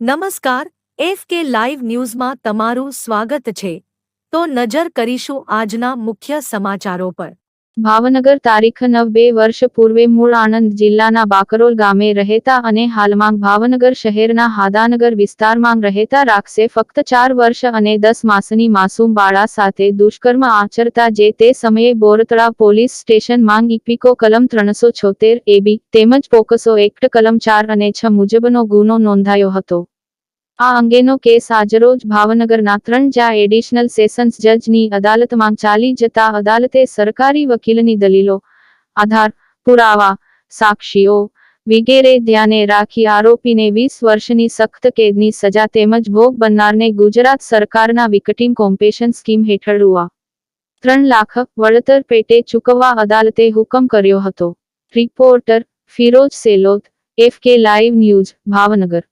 નમસ્કાર, F K live ન્યૂઝમાં તમારું સ્વાગત છે. તો નજર કરીશું આજના મુખ્ય સમાચારો પર. ભાવનગર તારીખ નવ બે વર્ષ પૂર્વે મૂળ આણંદ જિલ્લાના બાકરોલ ગામે રહેતા અને હાલમાં ભાવનગર શહેરના હાદાનગર વિસ્તારમાં રહેતા રાખશે ફક્ત ચાર વર્ષ અને દસ માસની માસૂમ બાળા સાથે દુષ્કર્મ આચરતા જે તે સમયે બોરતળા પોલીસ સ્ટેશનમાં ઇપિકો કલમ ત્રણસો છોતેર એબી તેમજ પોકસો એક્ટ કલમ ચાર અને છ મુજબનો ગુનો નોંધાયો હતો. આ અંગેનો કેસ આજરોજ ભાવનગરના ત્રણ જા એડિશનલ સેશન્સ જજની અદાલતમાં ચાલી જતા અદાલતે સરકારી વકીલની દલીલો, આધાર, પુરાવા, સાક્ષીઓ વગેરે ધ્યાને રાખી આરોપીને વીસ વર્ષની સખ્ત કેદની સજા તેમજ ભોગ બનનારને ગુજરાત સરકારના વિકટીમ કોમ્પેશન સ્કીમ હેઠળ રૂવા ત્રણ લાખ વળતર પેટે ચૂકવવા અદાલતે હુકમ કર્યો હતો. Reporter Firoj Selot, F K live news, Bhavnagar.